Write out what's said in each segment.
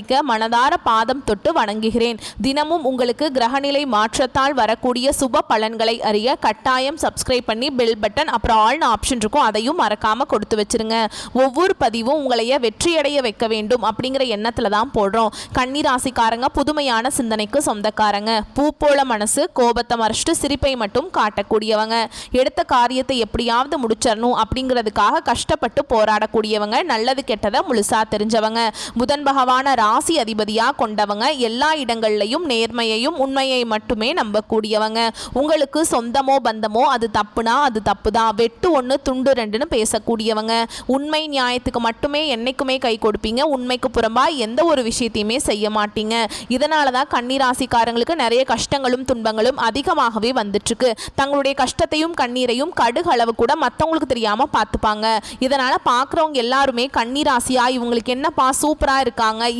அளிக்க மனதார பாதம் தொட்டு வணங்குகிறேன். தினமும் உங்களுக்கு கிரகநிலை மாற்றத்தால் வரக்கூடிய சுப பலன்களை அறிய கட்டாயம் சப்ஸ்கிரைப் பண்ணி பெல் பட்டன் அப்புறம் ஆல்னு ஆப்ஷன் இருக்கும் அதையும் மறக்காம கொடுத்து வச்சிருங்க. ஒவ்வொரு பதிவும் உங்களைய வெற்றியடைய வைக்க வேண்டும் அப்படிங்கிற எண்ணத்துல தான் போடுறோம். கன்னிராசிக்காரங்க புதுமையான சிந்தனைக்கு சொந்தக்காரங்க. பூ போல மனசு கோபத்தை மறைச்சிட்டு சிரிப்பை மட்டும் காட்டக்கூடியவங்க. எடுத்த காரியத்தை எப்படியாவது முடிச்சிடணும் அப்படிங்கிறதுக்காக கஷ்டப்பட்டு போராடக்கூடியவங்க நல்லது கெட்டதை முழுசா தெரிஞ்சவங்க. புதன் பகவான ராசி அதிபதியாக கொண்டவங்க எல்லா இடங்கள்லையும் நேர்மையையும் உண்மையை மட்டுமே நம்பக்கூடியவங்க. உங்களுக்கு சொந்தமோ பந்தமோ அது தப்புனா அது தப்பு தான் வெட்டு ஒன்று துண்டு ரெண்டுன்னு பேசக்கூடியவங்க. உண்மை நியாயத்துக்கு மட்டுமே என்னைக்குமே கை கொடுப்பீங்க. உண்மைக்கு புறம்பா எந்த ஒரு விஷயத்தையுமே செய்ய மாட்டீங்க. இதனால தான் கன்னிராசிக்காரங்களுக்கு நிறைய கஷ்டங்களும் துன்பங்களும் அதிகமாகவே வந்துட்டுருக்கு. தங்களுடைய கஷ்டத்தையும் கண்ணீரையும் கடுகளவு கூட மற்றவங்களுக்கு தெரியாம பார்த்துப்பாங்க. இதனால பார்க்குறவங்க எல்லாருமே கன்னிராசியா? இவங்களுக்கு என்னப்பா? சூப்பராக இருக்காங்க.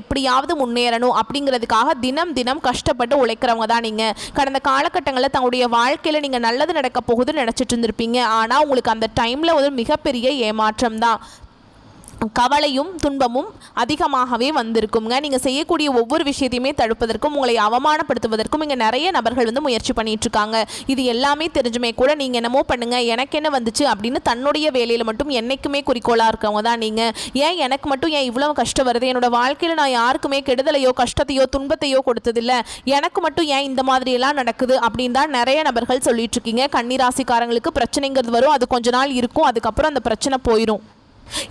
எப்படியாவது முன்னேறணும் அப்படிங்கிறதுக்காக தினம் தினம் கஷ்டப்பட்டு உழைக்கிறவங்க தான் நீங்க. கடந்த காலகட்டங்களில் தங்களுடைய வாழ்க்கையில நீங்க நல்லது நடக்க போகுதுன்னு நினைச்சிட்டு இருந்திருப்பீங்க. ஆனா உங்களுக்கு அந்த டைம்ல ஒரு மிகப்பெரிய ஏமாற்றம் தான். கவலையும் துன்பமும் அதிகமாகவே வந்திருக்குங்க. நீங்கள் செய்யக்கூடிய ஒவ்வொரு விஷயத்தையுமே தடுப்பதற்கும் உங்களை அவமானப்படுத்துவதற்கும் இங்கே நிறைய நபர்கள் வந்து முயற்சி பண்ணிட்டு இருக்காங்க இது எல்லாமே தெரிஞ்சுமே கூட நீங்கள் என்னமோ பண்ணுங்க எனக்கு என்ன வந்துச்சு அப்படின்னு தன்னுடைய வேலையில் மட்டும் என்னைக்குமே குறிக்கோளாக இருக்கவங்க தான் நீங்கள் ஏன் எனக்கு மட்டும் ஏன் இவ்வளோ கஷ்டம் வருது? என்னோட வாழ்க்கையில் நான் யாருக்குமே கெடுதலையோ கஷ்டத்தையோ துன்பத்தையோ கொடுத்ததில்ல. எனக்கு மட்டும் ஏன் இந்த மாதிரியெல்லாம் நடக்குது அப்படின்னு தான் நிறைய நபர்கள் சொல்லிட்டு இருக்கீங்க கன்னிராசிக்காரங்களுக்கு பிரச்சனைங்கிறது வரும். அது கொஞ்ச நாள் இருக்கும். அதுக்கப்புறம் அந்த பிரச்சனை போயிடும்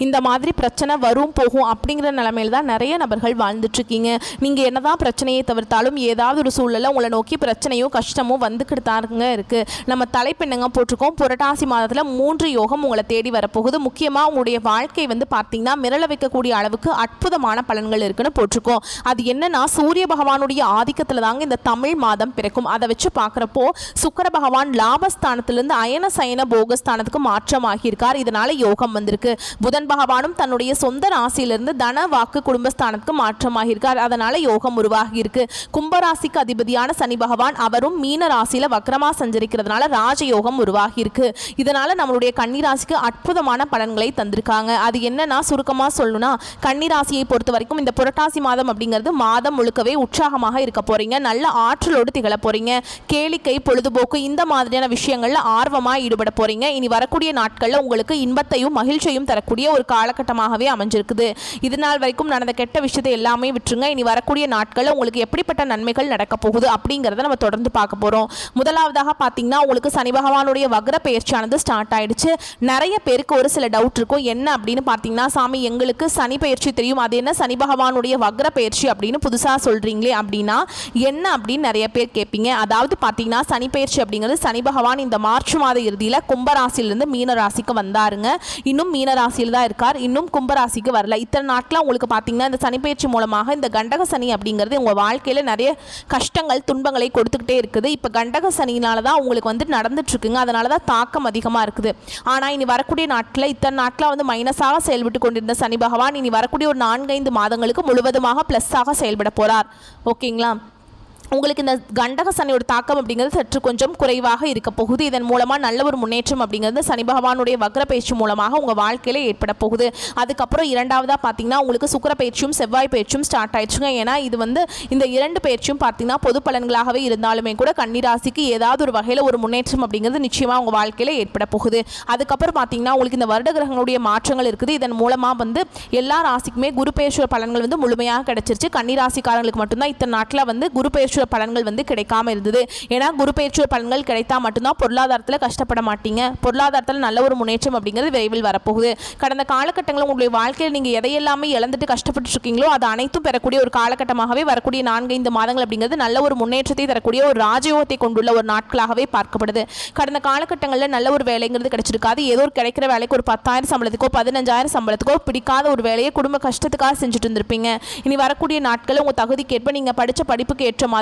இந்த மாதிரி பிரச்சனை வரும் போகும் அப்படிங்கிற நிலமையில தான் நிறைய நபர்கள் வாழ்ந்துட்டுருக்கீங்க. நீங்கள் என்னதான் பிரச்சனையை தவிர்த்தாலும் ஏதாவது ஒரு சூழலில் உங்களை நோக்கி பிரச்சனையும் கஷ்டமும் வந்துக்கிட்டு தாருங்க இருக்குது நம்ம தலைப்பெண்ணுங்க போட்டிருக்கோம்? புரட்டாசி மாதத்தில் மூன்று யோகம் உங்களை தேடி வரப்போகுது. முக்கியமாக உங்களுடைய வாழ்க்கை வந்து பார்த்தீங்கன்னா மிரள வைக்கக்கூடிய அளவுக்கு அற்புதமான பலன்கள் இருக்குன்னு போட்டிருக்கோம். அது என்னன்னா சூரிய பகவானுடைய ஆதிக்கத்தில் தாங்க இந்த தமிழ் மாதம் பிறக்கும். அதை வச்சு பார்க்குறப்போ சுக்கர பகவான் லாபஸ்தானத்திலிருந்து அயன சயன போகஸ்தானத்துக்கு மாற்றமாகியிருக்கார். இதனால் யோகம் வந்திருக்கு. புதன் பகவானும் தன்னுடைய சொந்த ராசியிலிருந்து தன வாக்கு குடும்பஸ்தானத்துக்கு மாற்றமாகியிருக்கார். அதனால யோகம் உருவாகி இருக்கு கும்பராசிக்கு அதிபதியான சனி பகவான் அவரும் மீன ராசியில வக்கரமா சஞ்சரிக்கிறதுனால ராஜயோகம் உருவாகி இருக்கு இதனால நம்மளுடைய கன்னிராசிக்கு அற்புதமான பலன்களை தந்திருக்காங்க. அது என்னன்னா சுருக்கமா சொல்லணும்னா கன்னிராசியை பொறுத்த வரைக்கும் இந்த புரட்டாசி மாதம் அப்படிங்கிறது மாதம் முழுக்கவே உற்சாகமாக இருக்க போறீங்க. நல்ல ஆற்றலோடு திகழ போறீங்க. கேளிக்கை பொழுதுபோக்கு இந்த மாதிரியான விஷயங்கள்ல ஆர்வமாக ஈடுபட போறீங்க. இனி வரக்கூடிய நாட்கள்ல உங்களுக்கு இன்பத்தையும் மகிழ்ச்சியும் தரக்கூடிய ஒரு காலகட்டமாகவே அமைஞ்சிருக்குது. இது நாள் வரைக்கும் நடந்த கெட்ட விஷயத்தை எல்லாமே விட்டுருங்க. இனி வரக்கூடிய நாட்களில் உங்களுக்கு எப்படிப்பட்ட நன்மைகள் நடக்க போகுது அப்படிங்கிறத நம்ம தொடர்ந்து பார்க்க போகிறோம் முதலாவதாக பார்த்தீங்கன்னா உங்களுக்கு சனி பகவானுடைய வக்ர பயிற்சியானது ஸ்டார்ட் ஆயிடுச்சு. நிறைய பேருக்கு ஒரு சில டவுட் இருக்கும். என்ன அப்படின்னு பார்த்தீங்கன்னா சாமி எங்களுக்கு சனி பயிற்சி தெரியும். அது என்ன? சனி பகவானுடைய வக்ர பயிற்சி அப்படின்னு புதுசாக சொல்கிறீங்களே அப்படின்னா என்ன அப்படின்னு நிறைய பேர் கேட்பீங்க. அதாவது பார்த்தீங்கன்னா சனி பயிற்சி அப்படிங்கிறது சனி பகவான் இந்த மார்ச் மாத இறுதியில் கும்பராசிலிருந்து மீன ராசிக்கு வந்தாருங்க. இன்னும் மீன ராசியில் தான் இருக்கார். இன்னும் கும்பராசிக்கு வரல. இத்தனை நாட்கள் உங்களுக்கு பார்த்தீங்கன்னா இந்த சனிப்பயிற்சி மூலமாக இந்த கண்டக சனி அப்படிங்கிறது உங்கள் வாழ்க்கையில் நிறைய கஷ்டங்கள் துன்பங்களை கொடுத்துக்கிட்டே இருக்குது. இப்போ கண்டக சனினால தான் உங்களுக்கு வந்து நடந்துட்டுருக்குங்க. அதனால தான் தாக்கம் அதிகமாக இருக்குது. ஆனால் இனி வரக்கூடிய நாட்டில் இத்தனை நாட்களாக வந்து மைனஸாக செயல்பட்டு கொண்டிருந்த சனி பகவான் இனி வரக்கூடிய ஒரு நான்கைந்து மாதங்களுக்கு முழுவதுமாக ப்ளஸ்ஸாக செயல்பட போகிறார் ஓகேங்களா? உங்களுக்கு இந்த கண்டக சனியோட தாக்கம் அப்படிங்கிறது சற்று கொஞ்சம் குறைவாக இருக்க போகுது. இதன் மூலமாக நல்ல ஒரு முன்னேற்றம் அப்படிங்கிறது சனி பகவானுடைய வக்ர பயிற்சி மூலமாக உங்கள் வாழ்க்கையில் ஏற்பட போகுது. அதுக்கப்புறம் இரண்டாவதாக பார்த்தீங்கன்னா உங்களுக்கு சுக்கர பயிற்சியும் செவ்வாய் பயிற்சியும் ஸ்டார்ட் ஆயிடுச்சுங்க. ஏன்னா இது வந்து இந்த இரண்டு பயிற்சியும் பார்த்தீங்கன்னா பொது பலன்களாகவே இருந்தாலுமே கூட கன்னிராசிக்கு ஏதாவது ஒரு வகையில் ஒரு முன்னேற்றம் அப்படிங்கிறது நிச்சயமாக உங்கள் வாழ்க்கையில் ஏற்பட போகுது. அதுக்கப்புறம் பார்த்தீங்கன்னா உங்களுக்கு இந்த வருட கிரகங்களுடைய மாற்றங்கள் இருக்குது. இதன் மூலமாக வந்து எல்லா ராசிக்குமே குரு பயிற்சியோட பலன்கள் வந்து முழுமையாக கிடைச்சிருச்சு. கன்னிராசிக்காரங்களுக்கு மட்டும்தான் இத்தனை நாட்டில் வந்து குரு பெயர்ச்சியோட பலன்கள் வந்து கிடைக்காம இருந்தது. ஏன்னா குரு பெயர்ச்சியோட பலன்கள் கிடைத்தா மட்டும்தான் பொருளாதாரத்தில் கஷ்டப்பட மாட்டீங்க. பொருளாதாரத்தில் நல்ல ஒரு முன்னேற்றம் அப்படிங்கிறது விரைவில் வரப்போகுது. கடந்த காலகட்டங்களில் உங்களுடைய வாழ்க்கையில் நீங்கள் எதையெல்லாமே இழந்துட்டு கஷ்டப்பட்டு இருக்கீங்களோ அது அனைத்தும் பெறக்கூடிய ஒரு காலகட்டமாகவே வரக்கூடிய நான்கு ஐந்து மாதங்கள் அப்படிங்கிறது நல்ல ஒரு முன்னேற்றத்தை தரக்கூடிய ஒரு ராஜயோகத்தை கொண்டுள்ள ஒரு நாட்களாகவே பார்க்கப்படுது. கடந்த காலகட்டங்களில் நல்ல ஒரு வேலைங்கிறது கிடைச்சிருக்காது. ஏதோ ஒரு கிடைக்கிற வேலைக்கு ஒரு பத்தாயிரம் சம்பளத்துக்கோ பதினஞ்சாயிரம் சம்பளத்துக்கோ பிடிக்காத ஒரு வேலையை குடும்ப கஷ்டத்துக்காக செஞ்சுட்டு இருந்திருப்பீங்க. இனி வரக்கூடிய நாட்களில் உங்கள் தகுதிக்கேற்ப நீங்கள் படித்த படிப்புக்கு ஏற்ற மாதிரி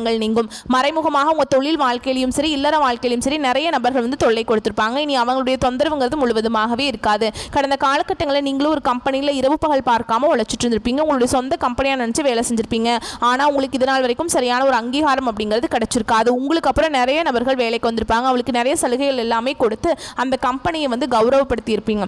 நீங்கும். மறைமுகமாக உங்கள் தொழில் வாழ்க்கையிலும் சரி இல்லற வாழ்க்கையிலும் சரி நிறைய நபர்கள் வந்து தொல்லை கொடுத்துருப்பாங்க. இனி அவங்களுடைய தொந்தரவுங்கிறது முழுவதுமாகவே இருக்காது. கடந்த காலகட்டங்களில் நீங்களும் ஒரு கம்பெனியில் இரவு பகல் பார்க்காம உழைச்சிட்டு இருந்திருப்பீங்க. உங்களுடைய சொந்த கம்பெனியாக நினச்சி வேலை செஞ்சிருப்பீங்க. ஆனால் உங்களுக்கு இதனால் வரைக்கும் சரியான ஒரு அங்கீகாரம் அப்படிங்கிறது கிடைச்சிருக்காது. உங்களுக்கு அப்புறம் நிறைய நபர்கள் வேலைக்கு வந்திருப்பாங்க. அவளுக்கு நிறைய சலுகைகள் எல்லாமே கொடுத்து அந்த கம்பெனியை வந்து கௌரவப்படுத்தி இருப்பீங்க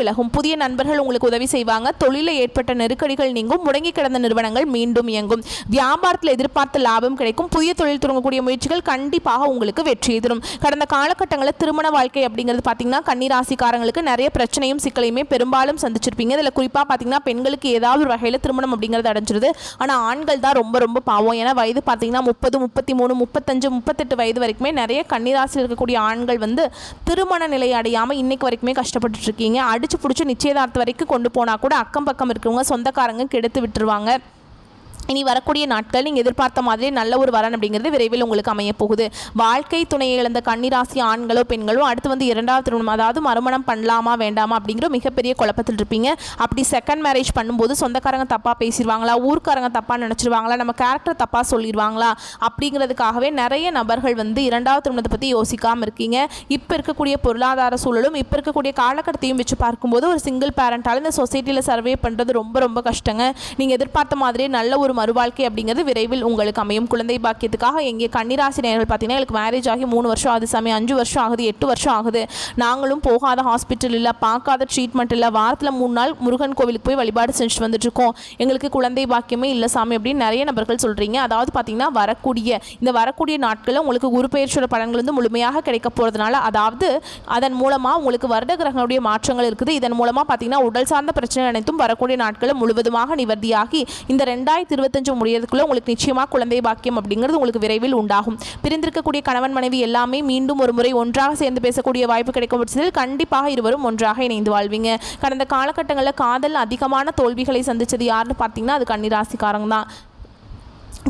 விலகும் புதிய நண்பர்கள் உங்களுக்கு உதவி செய்வாங்க. தொழிலில் ஏற்பட்ட நெருக்கடிகள் நீங்கும். முடங்கி கிடந்த நிறுவனங்கள் மீண்டும் இயங்கும். வியாபாரத்தில் எதிர்பார்த்த லாபம் கிடைக்கும். புதிய தொழில் தொடங்கக்கூடிய முயற்சிகள் கண்டிப்பாக உங்களுக்கு வெற்றியை தரும். கடந்த காலகட்டங்களில் திருமண வாழ்க்கை அப்படிங்கிறது பார்த்தீங்கன்னா கன்னிராசிக்காரங்களுக்கு நிறைய பிரச்சனையும் சிக்கலையுமே பெரும்பாலும் சந்திச்சிருப்பீங்க. இதில் குறிப்பாக பார்த்தீங்கன்னா பெண்களுக்கு ஏதாவது ஒரு வகையில் திருமணம் அப்படிங்கிறது அடைஞ்சிருது. ஆனால் ஆண்கள் தான் ரொம்ப ரொம்ப பாவம். ஏன்னா வயது பார்த்தீங்கன்னா முப்பது முப்பத்தி மூணு முப்பத்தஞ்சு முப்பத்தெட்டு வயது வரைக்குமே நிறைய கன்னிராசியில் இருக்கக்கூடிய ஆண்கள் வந்து திருமண நிலை அடையாமல் இன்னைக்கு வரைக்குமே கஷ்டப்பட்டு இருக்கீங்க. அடிச்சு பிடிச்சி நிச்சயதார்த்த வரைக்கும் கொண்டு போனால் கூட அக்கம் பக்கம் இருக்கிறவங்க சொந்தக்காரங்க கெடுத்து விட்டுருவாங்க. இனி வரக்கூடிய நாட்கள் நீங்கள் எதிர்பார்த்த மாதிரி நல்ல ஒரு வரன் அப்படிங்கிறது விரைவில் உங்களுக்கு அமைய போகுது. வாழ்க்கை துணையை இழந்த கன்னிராசி ஆண்களோ பெண்களோ அடுத்து வந்து இரண்டாவது திருமணம் அதாவது மறுமணம் பண்ணலாமா வேண்டாமா அப்படிங்கிற மிகப்பெரிய குழப்பத்தில் இருப்பீங்க. அப்படி செகண்ட் மேரேஜ் பண்ணும்போது சொந்தக்காரங்க தப்பாக பேசிடுவாங்களா ஊர்க்காரங்க தப்பாக நினச்சிருவாங்களா நம்ம கேரக்டர் தப்பாக சொல்லிடுவாங்களா அப்படிங்கிறதுக்காகவே நிறைய நபர்கள் வந்து இரண்டாவது திருமணத்தை பற்றி யோசிக்காமல் இருக்கீங்க. இப்போ இருக்கக்கூடிய பொருளாதார சூழலும் இப்போ இருக்கக்கூடிய காலகட்டத்தையும் வச்சு பார்க்கும்போது ஒரு சிங்கிள் பேரண்டால் இந்த சொசைட்டியில் சர்வே பண்ணுறது ரொம்ப ரொம்ப கஷ்டங்க. நீங்கள் எதிர்பார்த்த மாதிரியே நல்ல ஒரு மறுவாழ்க்கை அப்படிங்கிறது விரைவில் உங்களுக்கு அமையும். குழந்தை பாக்கியத்துக்காக எங்கே கன்னிராசி நேர்கள் பார்த்தீங்கன்னா எங்களுக்கு மேரேஜ் ஆகி மூணு வருஷம் ஆகுது சாமி அஞ்சு வருஷம் ஆகுது எட்டு வருஷம் ஆகுது. நாங்களும் போகாத ஹாஸ்பிட்டல் இல்லை பார்க்காத ட்ரீட்மெண்ட் இல்லை வாரத்தில் மூணு நாள் முருகன் கோவிலுக்கு போய் வழிபாடு செஞ்சுட்டு வந்துட்டுருக்கோம். எங்களுக்கு குழந்தை பாக்கியமே இல்லை சாமி அப்படின்னு நிறைய நபர்கள் சொல்கிறீங்க அதாவது பார்த்தீங்கன்னா வரக்கூடிய இந்த வரக்கூடிய நாட்களில் உங்களுக்கு குரு பெயர்ச்சியோட பலன்கள் வந்து முழுமையாக கிடைக்க போகிறதுனால அதாவது அதன் மூலமாக உங்களுக்கு வருட கிரகங்களுடைய மாற்றங்கள் இருக்குது. இதன் மூலமாக பார்த்தீங்கன்னா உடல் சார்ந்த பிரச்சனை அனைத்தும் வரக்கூடிய நாட்களில் முழுவதுமாக நிவர்த்தியாகி இந்த ரெண்டாயிரத்தி இருபத்தஞ்சு முடியறதுக்குள்ள உங்களுக்கு நிச்சயமாக குழந்தை பாக்கியம் அப்படிங்கிறது உங்களுக்கு விரைவில் உண்டாகும். பிரிந்திருக்கக்கூடிய கணவன் மனைவி எல்லாமே மீண்டும் ஒரு முறை ஒன்றாக சேர்ந்து பேசக்கூடிய வாய்ப்பு கிடைக்கும் பட்சத்தில் கண்டிப்பாக இருவரும் ஒன்றாக இணைந்து வாழ்வீங்க. கடந்த காலகட்டங்களில் காதல் அதிகமான தோல்விகளை சந்திச்சது யாருன்னு பார்த்தீங்கன்னா அது கன்னிராசிக்காரங்க தான்.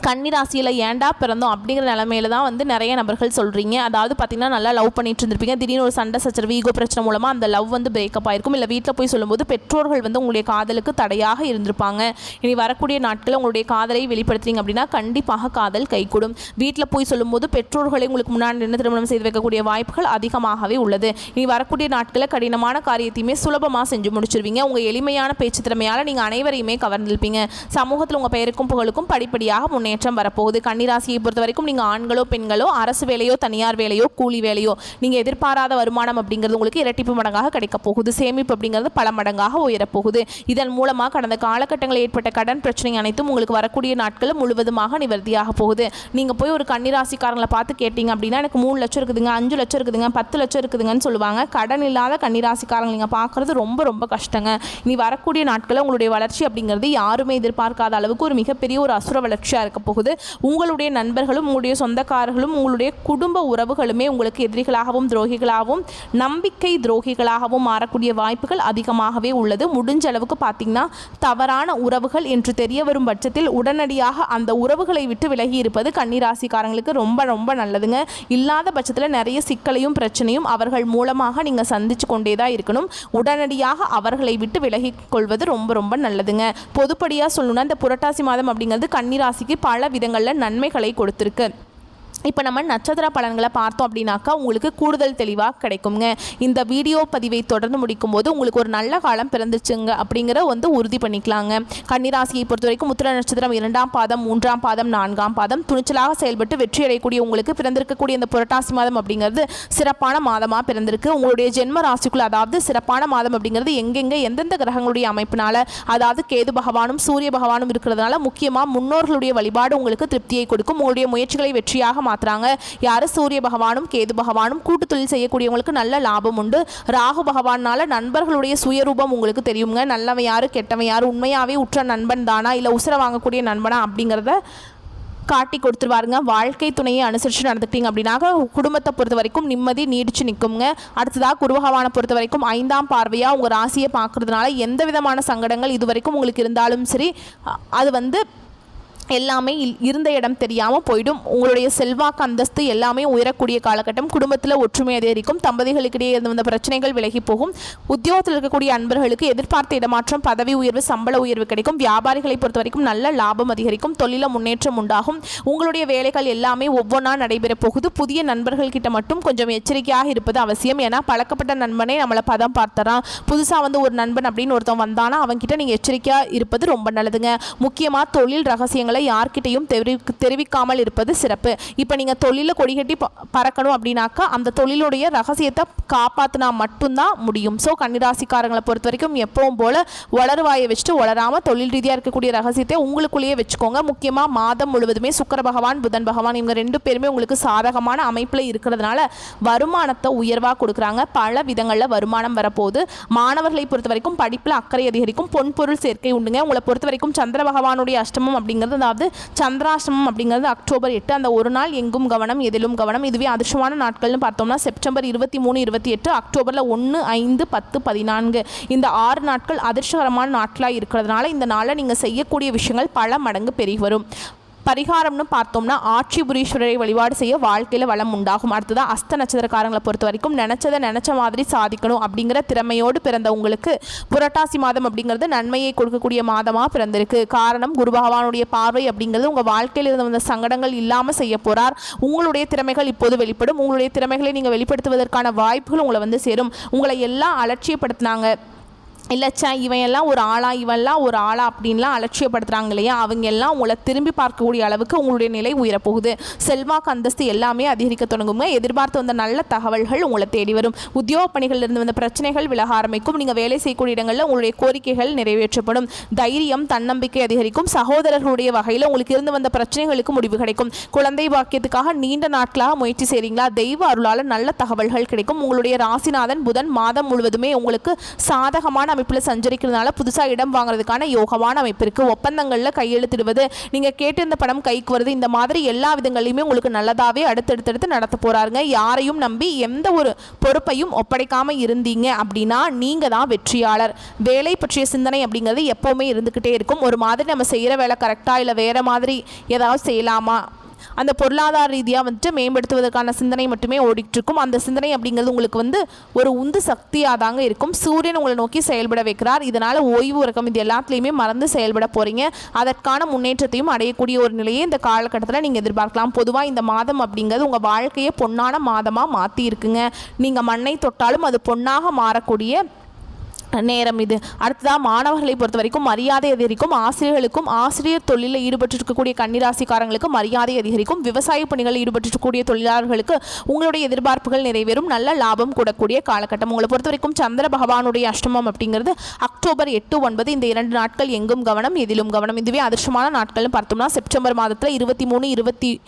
கன்னிராசியில் ஏன்டா பிறந்தோம் அப்படிங்கிற நிலமையில தான் வந்து நிறைய நபர்கள் சொல்கிறீங்க அதாவது பார்த்தீங்கன்னா நல்லா லவ் பண்ணிட்டு இருந்திருப்பீங்க. திடீர்னு ஒரு சண்டை சச்சரவு ஈகோ பிரச்சனை மூலமாக அந்த லவ் வந்து பிரேக்கப் ஆயிருக்கும். இல்லை வீட்டில் போய் சொல்லும்போது பெற்றோர்கள் வந்து உங்களுடைய காதலுக்கு தடையாக இருந்திருப்பாங்க. இனி வரக்கூடிய நாட்களில் உங்களுடைய காதலை வெளிப்படுத்துறீங்க அப்படின்னா கண்டிப்பாக காதல் கைகூடும். வீட்டில் போய் சொல்லும்போது பெற்றோர்களை உங்களுக்கு முன்னாடி நின்று திருமணம் செய்து வைக்கக்கூடிய வாய்ப்புகள் அதிகமாகவே உள்ளது. இனி வரக்கூடிய நாட்களில் கடினமான காரியத்தையுமே சுலபமாக செஞ்சு முடிச்சிருவீங்க. உங்கள் எளிமையான பேச்சு திறமையால் நீங்கள் அனைவரையுமே கவர்ந்திருப்பீங்க. சமூகத்தில் உங்கள் பெயருக்கும் புகழுக்கும் படிப்படியாக முன்னேற்றம் வரப்போகுது. கன்னிராசியை பொறுத்த வரைக்கும் நீங்கள் ஆண்களோ பெண்களோ அரசு வேலையோ தனியார் வேலையோ கூலி வேலையோ நீங்கள் எதிர்பாராத வருமானம் அப்படிங்கிறது உங்களுக்கு இரட்டிப்பு மடங்காக கிடைக்க போகுது. சேமிப்பு அப்படிங்கிறது பல மடங்காக உயரப்போகுது. இதன் மூலமாக கடந்த காலகட்டங்களில் ஏற்பட்ட கடன் பிரச்சனை அனைத்தும் உங்களுக்கு வரக்கூடிய நாட்கள் முழுவதுமாக நிவர்த்தியாக போகுது. நீங்கள் போய் ஒரு கன்னிராசிக்காரங்களை பார்த்து கேட்டீங்க அப்படின்னா எனக்கு மூணு லட்சம் இருக்குதுங்க அஞ்சு லட்சம் இருக்குதுங்க பத்து லட்சம் இருக்குதுங்கன்னு சொல்லுவாங்க. கடன் இல்லாத கன்னிராசிக்காரங்க நீங்கள் பார்க்குறது ரொம்ப ரொம்ப கஷ்டங்க. இனி வரக்கூடிய நாட்களில் உங்களுடைய வளர்ச்சி அப்படிங்கிறது யாருமே எதிர்பார்க்காத அளவுக்கு ஒரு மிகப்பெரிய ஒரு அசுர வளர்ச்சியாக இருக்க போகுது உங்களுடைய நண்பர்களும் உங்களுடைய சொந்தக்காரர்களும் உங்களுடைய குடும்ப உறவுகளுமே உங்களுக்கு எதிரிகளாகவும் துரோகிகளாகவும் நம்பிக்கை துரோகிகளாகவும் மாறக்கூடிய வாய்ப்புகள் அதிகமாகவே உள்ளது. முடிஞ்ச அளவுக்கு பார்த்தீங்கன்னா தவறான உறவுகள் என்று தெரிய வரும் பட்சத்தில் உடனடியாக அந்த உறவுகளை விட்டு விலகி இருப்பது கன்னிராசிக்காரங்களுக்கு ரொம்ப ரொம்ப நல்லதுங்க. இல்லாத பட்சத்தில் நிறைய சிக்கலையும் பிரச்சனையும் அவர்கள் மூலமாக நீங்கள் சந்திச்சு கொண்டே தான் இருக்கணும். உடனடியாக அவர்களை விட்டு விலகிக் கொள்வது ரொம்ப ரொம்ப நல்லதுங்க. பொதுப்படியாக சொல்லணும்னா இந்த புரட்டாசி மாதம் அப்படிங்கிறது கன்னிராசிக்கு பல விதங்களில் நன்மைகளை கொடுத்துருக்கு. இப்போ நம்ம நட்சத்திர பலன்களை பார்த்தோம் அப்படின்னாக்கா உங்களுக்கு கூடுதல் தெளிவாக கிடைக்குங்க. இந்த வீடியோ பதிவை தொடர்ந்து முடிக்கும் போது உங்களுக்கு ஒரு நல்ல காலம் பிறந்துச்சுங்க அப்படிங்கிற வந்து உறுதி பண்ணிக்கலாங்க. கன்னிராசியை பொறுத்த வரைக்கும் முத்திர நட்சத்திரம் இரண்டாம் பாதம் மூன்றாம் பாதம் நான்காம் பாதம் துணிச்சலாக செயல்பட்டு வெற்றி அடையக்கூடிய உங்களுக்கு பிறந்திருக்கக்கூடிய இந்த புரட்டாசி மாதம் அப்படிங்கிறது சிறப்பான மாதமாக பிறந்திருக்கு. உங்களுடைய ஜென்ம ராசிக்குள் அதாவது சிறப்பான மாதம் அப்படிங்கிறது எங்கெங்கே எந்தெந்த கிரகங்களுடைய அமைப்பினால அதாவது கேது பகவானும் சூரிய பகவானும் இருக்கிறதுனால முக்கியமாக முன்னோர்களுடைய வழிபாடு உங்களுக்கு திருப்தியை கொடுக்கும். உங்களுடைய முயற்சிகளை வெற்றியாக மாத்துறாங்க. யாரு சூரிய பகவானும் கேது பகவானும் கூட்டு தொழில் செய்யக்கூடியவங்களுக்கு நல்ல லாபம் உண்டு. ராகு பகவானால நண்பர்களுடைய சுயரூபம் உங்களுக்கு தெரியுங்க. நல்லவன் யாரு கெட்டவன் யாரு? உண்மையாவே உற்ற நண்பன் தானா? இல்லை உசுர வாங்கக்கூடிய நண்பனா? அப்படிங்கிறத காட்டி கொடுத்துருவாருங்க. வாழ்க்கை துணையை அனுசரித்து நடந்துக்கிட்டீங்க அப்படின்னாக்க குடும்பத்தை பொறுத்த வரைக்கும் நிம்மதி நீடிச்சு நிற்குங்க அடுத்ததாக குருபகவானை பொறுத்த வரைக்கும் ஐந்தாம் பார்வையாக உங்கள் ராசியை பார்க்குறதுனால எந்த விதமான சங்கடங்கள் இது வரைக்கும் உங்களுக்கு இருந்தாலும் சரி அது வந்து எல்லாமே இல்- இருந்த இடம் தெரியாமல் போயிடும். உங்களுடைய செல்வாக்கு அந்தஸ்து எல்லாமே உயரக்கூடிய காலகட்டம். குடும்பத்தில் ஒற்றுமை அதிகரிக்கும். தம்பதிகளுக்கிடையே இருந்து வந்த பிரச்சனைகள் விலகி போகும். உத்தியோகத்தில் இருக்கக்கூடிய அன்பர்களுக்கு எதிர்பார்த்த இடமாற்றம் பதவி உயர்வு சம்பள உயர்வு கிடைக்கும். வியாபாரிகளை பொறுத்த வரைக்கும் நல்ல லாபம் அதிகரிக்கும். தொழில முன்னேற்றம் உண்டாகும். உங்களுடைய வேலைகள் எல்லாமே ஒவ்வொன்றா நடைபெற போகுது. புதிய நண்பர்கள் கிட்ட மட்டும் கொஞ்சம் எச்சரிக்கையாக இருப்பது அவசியம். ஏன்னா பழக்கப்பட்ட நண்பனே நம்மளை பதம் பார்த்தறான். புதுசாக வந்து ஒரு நண்பன் அப்படின்னு ஒருத்தன் வந்தானா அவன்கிட்ட நீங்கள் எச்சரிக்கையாக இருப்பது ரொம்ப நல்லதுங்க. முக்கியமாக தொழில் ரகசியங்களை யார்கிட்டையும் தெரிவி தெரிவிக்காமல் இருப்பது சிறப்பு. இப்போ நீங்கள் தொழிலில் கொடிகட்டி பறக்கணும் அப்படின்னாக்கா அந்த தொழிலுடைய ரகசியத்தை காப்பாற்றினா மட்டும்தான் முடியும். ஸோ கன்னிராசிக்காரங்களை பொறுத்த வரைக்கும் எப்பவும் போல் வளர்வாயை வச்சுட்டு வளராமல் தொழில் ரீதியாக இருக்கக்கூடிய ரகசியத்தை உங்களுக்குள்ளேயே வச்சுக்கோங்க. முக்கியமாக மாதம் முழுவதுமே சுக்கர பகவான் புதன் பகவான் இவங்க ரெண்டு பேருமே உங்களுக்கு சாதகமான அமைப்பில் இருக்கிறதுனால வருமானத்தை உயர்வாக கொடுக்குறாங்க. பல விதங்களில் வருமானம் வரப்போகுது. மாணவர்களை பொறுத்த வரைக்கும் படிப்பில் அக்கறை அதிகரிக்கும். பொன்பொருள் சேர்க்கை உண்டுங்க. உங்களை பொறுத்த வரைக்கும் சந்திர பகவானுடைய அஷ்டமம் அப்படிங்கிறது அதாவது சந்திராசிரமம் அப்படிங்கிறது அக்டோபர் எட்டு. அந்த ஒரு நாள் எங்கும் கவனம் எதிலும் கவனம். இதுவே அதிர்ஷ்டமான நாட்கள்னு பார்த்தோம்னா செப்டம்பர் இருபத்தி மூணு இருபத்தி எட்டு அக்டோபரில் ஒன்று ஐந்து பத்து பதினான்கு. இந்த ஆறு நாட்கள் அதிர்ஷ்டகரமான நாட்களாக இருக்கிறதுனால இந்த நாளில் நீங்கள் செய்யக்கூடிய விஷயங்கள் பல மடங்கு பெருகி வரும். பரிகாரம்னு பார்த்தோம்னா ஆட்சிபுரீஸ்வரரை வழிபாடு செய்ய வாழ்க்கையில் வளம் உண்டாகும். அடுத்ததாக அஸ்த நட்சத்திரக்காரங்களை பொறுத்த வரைக்கும் நினச்சதை நினச்ச மாதிரி சாதிக்கணும் அப்படிங்கிற திறமையோடு பிறந்த உங்களுக்கு புரட்டாசி மாதம் அப்படிங்கிறது நன்மையை கொடுக்கக்கூடிய மாதமாக பிறந்திருக்கு. காரணம் குரு பகவானுடைய பார்வை அப்படிங்கிறது உங்கள் வாழ்க்கையில் இருந்து வந்த சங்கடங்கள் இல்லாமல் செய்ய போகிறார் உங்களுடைய திறமைகள் இப்போது வெளிப்படும். உங்களுடைய திறமைகளை நீங்கள் வெளிப்படுத்துவதற்கான வாய்ப்புகள் உங்களை வந்து சேரும். உங்களை எல்லாம் அலட்சியப்படுத்தினாங்க. இல்லைச்சா இவன் எல்லாம் ஒரு ஆளா இவெல்லாம் ஒரு ஆளா அப்படின்லாம் அலட்சியப்படுத்துகிறாங்க இல்லையா? அவங்க எல்லாம் உங்களை திரும்பி பார்க்கக்கூடிய அளவுக்கு உங்களுடைய நிலை உயரப்போகுது. செல்வாக்கு அந்தஸ்து எல்லாமே அதிகரிக்க தொடங்குங்க. எதிர்பார்த்து வந்த நல்ல தகவல்கள் உங்களை தேடி வரும். உத்தியோக பணிகளில் இருந்து வந்த பிரச்சனைகள் விலக ஆரம்பிக்கும். நீங்கள் வேலை செய்யக்கூடிய இடங்களில் உங்களுடைய கோரிக்கைகள் நிறைவேற்றப்படும். தைரியம் தன்னம்பிக்கை அதிகரிக்கும். சகோதரர்களுடைய வகையில் உங்களுக்கு இருந்து வந்த பிரச்சனைகளுக்கு முடிவு கிடைக்கும். குழந்தை வாக்கியத்துக்காக நீண்ட நாட்களாக முயற்சி செய்கிறீங்களா தெய்வ அருளால் நல்ல தகவல்கள் கிடைக்கும். உங்களுடைய ராசிநாதன் புதன் மாதம் முழுவதுமே உங்களுக்கு சாதகமான அமைப்பில் சஞ்சரிக்கிறதுனால புதுசாக இடம் வாங்குறதுக்கான யோகமான அமைப்பு இருக்குது ஒப்பந்தங்களில் கையெழுத்திடுவது நீங்கள் கேட்டிருந்த படம் கைக்கு வருது இந்த மாதிரி எல்லா விதங்களையுமே உங்களுக்கு நல்லதாகவே அடுத்தடுத்தடுத்து நடத்த போகிறாருங்க யாரையும் நம்பி எந்த ஒரு பொறுப்பையும் ஒப்படைக்காமல் இருந்தீங்க அப்படின்னா நீங்கள் தான் வெற்றியாளர். வேலை பற்றிய சிந்தனை அப்படிங்கிறது எப்போவுமே இருந்துக்கிட்டே இருக்கும். ஒரு மாதிரி நம்ம செய்கிற வேலை கரெக்டாக இல்லை வேறு மாதிரி ஏதாவது செய்யலாமா? அந்த பொருளாதார ரீதியாக வந்துட்டு மேம்படுத்துவதற்கான சிந்தனை மட்டுமே ஓடிட்டுருக்கும் அந்த சிந்தனை அப்படிங்கிறது உங்களுக்கு வந்து ஒரு உந்து சக்தியாக தாங்க இருக்கும். சூரியன் உங்களை நோக்கி செயல்பட வைக்கிறார். இதனால் ஓய்வு உறக்கம் இது எல்லாத்துலேயுமே மறந்து செயல்பட போகிறீங்க அதற்கான முன்னேற்றத்தையும் அடையக்கூடிய ஒரு நிலையை இந்த காலகட்டத்தில் நீங்கள் எதிர்பார்க்கலாம். பொதுவாக இந்த மாதம் அப்படிங்கிறது உங்கள் வாழ்க்கையை பொன்னான மாதமாக மாற்றி இருக்குங்க நீங்கள் மண்ணை தொட்டாலும் அது பொன்னாக மாறக்கூடிய நேரம் இது. அடுத்ததாக மாணவர்களை பொறுத்த வரைக்கும் மரியாதை அதிகரிக்கும். ஆசிரியர்களுக்கும் ஆசிரியர் தொழிலில் ஈடுபட்டிருக்கக்கூடிய கன்னிராசிக்காரங்களுக்கு மரியாதை அதிகரிக்கும். விவசாய பணிகளில் ஈடுபட்டிருக்கக்கூடிய தொழிலாளர்களுக்கு உங்களுடைய எதிர்பார்ப்புகள் நிறைவேறும். நல்ல லாபம் கூடக்கூடிய காலகட்டம். உங்களை பொறுத்த வரைக்கும் சந்திர பகவானுடைய அஷ்டமம் அப்படிங்கிறது அக்டோபர் எட்டு ஒன்பது இந்த இரண்டு நாட்கள் எங்கும் கவனம் எதிலும் கவனம். இதுவே அதிர்ஷ்டமான நாட்கள்னு பார்த்தோம்னா செப்டம்பர் மாதத்தில் இருபத்தி மூணு இருபத்தி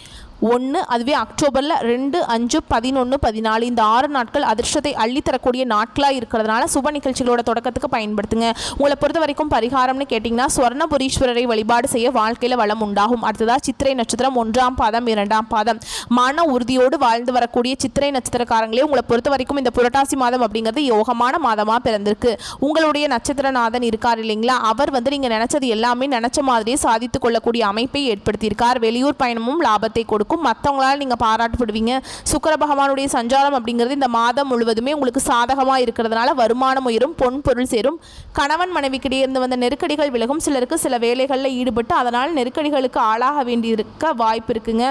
ஒன்று அதுவே அக்டோபரில் ரெண்டு அஞ்சு பதினொன்று பதினாலு இந்த ஆறு நாட்கள் அதிர்ஷ்டத்தை அள்ளித்தரக்கூடிய நாட்களாக இருக்கிறதுனால சுப நிகழ்ச்சிகளோட தொடக்கத்துக்கு பயன்படுத்துங்க. உங்களை பொறுத்த வரைக்கும் பரிகாரம்னு கேட்டிங்கன்னா ஸ்வர்ணபுரீஸ்வரரை வழிபாடு செய்ய வாழ்க்கையில் வளம் உண்டாகும். அடுத்ததாக சித்திரை நட்சத்திரம் ஒன்றாம் பாதம் இரண்டாம் பாதம். மன உறுதியோடு வாழ்ந்து வரக்கூடிய சித்திரை நட்சத்திரக்காரங்களே உங்களை பொறுத்த வரைக்கும் இந்த புரட்டாசி மாதம் அப்படிங்கிறது யோகமான மாதமாக பிறந்திருக்கு. உங்களுடைய நட்சத்திரநாதன் இருக்கார் இல்லைங்களா? அவர் வந்து நீங்கள் நினச்சது எல்லாமே நினச்ச மாதிரியே சாதித்து கொள்ளக்கூடிய அமைப்பை ஏற்படுத்தியிருக்கார். வெளியூர் பயணமும் லாபத்தை கொடுக்கும். மற்றவங்களால் நீங்கள் பாராட்டுப்படுவீங்க. சுக்கர பகவானுடைய சஞ்சாரம் அப்படிங்கிறது இந்த மாதம் முழுவதுமே உங்களுக்கு சாதகமாக இருக்கிறதுனால வருமானம் உயரும் பொன் பொருள் சேரும். கணவன் மனைவிக்கிடையே இருந்து வந்த நெருக்கடிகள் விலகும். சிலருக்கு சில வேலைகளில் ஈடுபட்டு அதனால் நெருக்கடிகளுக்கு ஆளாக வேண்டியிருக்க வாய்ப்பு இருக்குங்க.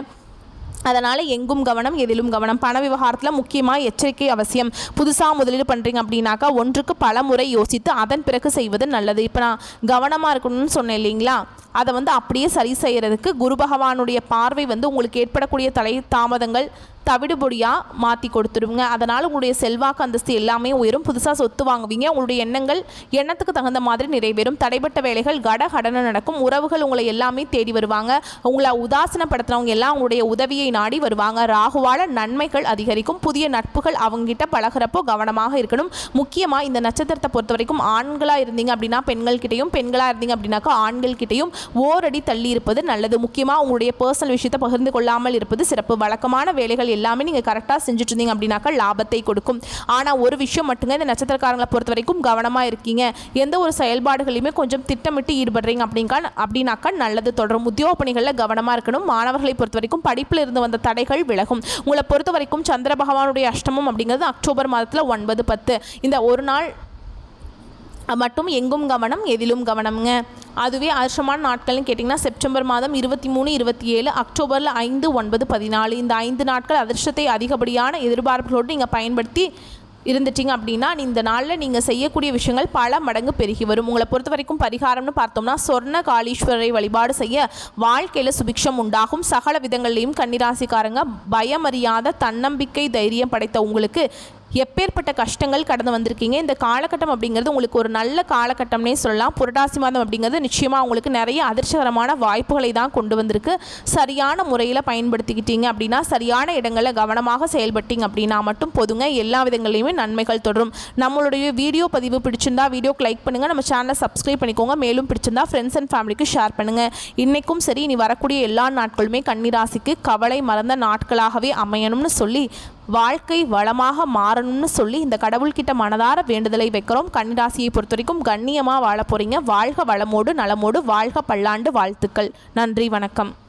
அதனால் எங்கும் கவனம் எதிலும் கவனம். பண விவகாரத்தில் முக்கியமாக எச்சரிக்கை அவசியம். புதுசாக முதலீடு பண்ணுறீங்க அப்படின்னாக்கா ஒன்றுக்கு பல முறை யோசித்து அதன் பிறகு செய்வது நல்லது. இப்போ நான் கவனமாக இருக்கணும்னு சொன்னேன் இல்லைங்களா? அதை வந்து அப்படியே சரி செய்கிறதுக்கு குரு பகவானுடைய பார்வை வந்து உங்களுக்கு ஏற்படக்கூடிய தலை தாமதங்கள் தவிடுபொடியாக மாற்றி கொடுத்துருவீங்க. அதனால் உங்களுடைய செல்வாக்கு அந்தஸ்து எல்லாமே உயரும். புதுசாக சொத்து வாங்குவீங்க. உங்களுடைய எண்ணங்கள் எண்ணத்துக்கு தகுந்த மாதிரி நிறைவேறும். தடைப்பட்ட வேலைகள் கட கடனை நடக்கும். உறவுகள் உங்களை எல்லாமே தேடி வருவாங்க. உங்களை உதாசனப்படுத்துறவங்க எல்லாம் உங்களுடைய உதவியை நாடி வருவாங்க. ராகுவால நன்மைகள் அதிகரிக்கும். புதிய நட்புகள் அவங்ககிட்ட பழகிறப்போ கவனமாக இருக்கணும். முக்கியமாக இந்த நட்சத்திரத்தை பொறுத்த வரைக்கும் ஆண்களாக இருந்தீங்க அப்படின்னா பெண்கள்கிட்டையும் பெண்களாக இருந்தீங்க அப்படின்னாக்கா ஆண்கள்கிட்டையும் ஓரடி தள்ளி இருப்பது நல்லது. முக்கியமாக உங்களுடைய பர்சனல் விஷயத்தை பகிர்ந்து கொள்ளாமல் இருப்பது சிறப்பு. வழக்கமான வேலைகள் எல்லாமே நீங்கள் கரெக்டாக செஞ்சுட்டு இருந்தீங்க அப்படின்னாக்கா லாபத்தை கொடுக்கும். ஆனால் ஒரு விஷயம் மட்டுங்க இந்த நட்சத்திரக்காரங்களை பொறுத்த வரைக்கும் கவனமாக இருக்கீங்க. எந்த ஒரு செயல்பாடுகளையுமே கொஞ்சம் திட்டமிட்டு ஈடுபடுறீங்க அப்படிங்கா அப்படின்னாக்கா நல்லது தொடரும். உத்தியோக பணிகளில் கவனமாக இருக்கணும். மாணவர்களை பொறுத்த வரைக்கும் படிப்பில் இருந்து வந்த தடைகள் விலகும். உங்களை பொறுத்த வரைக்கும் சந்திர பகவானுடைய அஷ்டமம் அப்படிங்கிறது அக்டோபர் மாதத்தில் ஒன்பது பத்து. இந்த ஒரு நாள் மட்டும் எங்கும் கவனம் எதிலும் கவனம்ங்க. அதுவே அதிர்ஷ்டமான நாட்கள்னு கேட்டிங்கன்னா செப்டம்பர் மாதம் இருபத்தி மூணு இருபத்தி ஏழு அக்டோபரில் ஐந்து ஒன்பது பதினாலு இந்த ஐந்து நாட்கள் அதிர்ஷ்டத்தை அதிகப்படியான எதிர்பார்ப்புகளோடு நீங்கள் பயன்படுத்தி இருந்துட்டீங்க அப்படின்னா இந்த நாளில் நீங்கள் செய்யக்கூடிய விஷயங்கள் பல மடங்கு பெருகி வரும். உங்களை பொறுத்த வரைக்கும் பரிகாரம்னு பார்த்தோம்னா சொர்ண காளீஸ்வரரை வழிபாடு செய்ய வாழ்க்கையில் சுபிக்ஷம் உண்டாகும். சகல விதங்கள்லையும் கன்னிராசிக்காரங்க பயமறியாத தன்னம்பிக்கை தைரியம் படைத்த உங்களுக்கு எப்பேற்பட்ட கஷ்டங்கள் கடந்து வந்திருக்கீங்க? இந்த காலகட்டம் அப்படிங்கிறது உங்களுக்கு ஒரு நல்ல காலகட்டம்னே சொல்லலாம். புரட்டாசி மாதம் அப்படிங்கிறது நிச்சயமாக உங்களுக்கு நிறைய அதிர்ஷ்டகரமான வாய்ப்புகளை தான் கொண்டு வந்திருக்கு. சரியான முறையில் பயன்படுத்திக்கிட்டீங்க அப்படின்னா சரியான இடங்களில் கவனமாக செயல்பட்டீங்க அப்படின்னா மட்டும் போதுங்க. எல்லா விதங்களையுமே நன்மைகள் தொடரும். நம்மளுடைய வீடியோ பதிவு பிடிச்சிருந்தா வீடியோக்கு லைக் பண்ணுங்கள் நம்ம சேனலை சப்ஸ்கிரைப் பண்ணிக்கோங்க. மேலும் பிடிச்சிருந்தா ஃப்ரெண்ட்ஸ் அண்ட் ஃபேமிலிக்கு ஷேர் பண்ணுங்கள் இன்றைக்கும் சரி இனி வரக்கூடிய எல்லா நாட்களுமே கன்னிராசிக்கு கவலை மறந்த நாட்களாகவே அமையணும்னு சொல்லி வாழ்க்கை வளமாக மாறணும்னு சொல்லி இந்த கடவுள்கிட்ட மனதார வேண்டுதலை வைக்கிறோம். கன்னிராசியை பொறுத்த வரைக்கும் கண்ணியமாக வாழ போகிறீங்க வாழ்க வளமோடு நலமோடு வாழ்க பல்லாண்டு வாழ்த்துக்கள். நன்றி வணக்கம்.